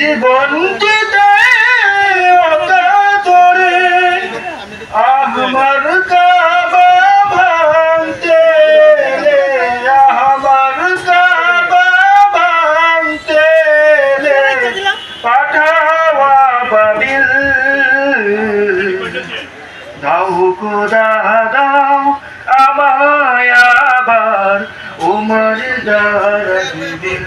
জীবন দিতে ওটা তোরে আমার কাবা ভাঙতে আমার কাবা পাঠাওয়া বাবিল দাও খোদা দাও আমায় আবার উমর দারাজ দিল।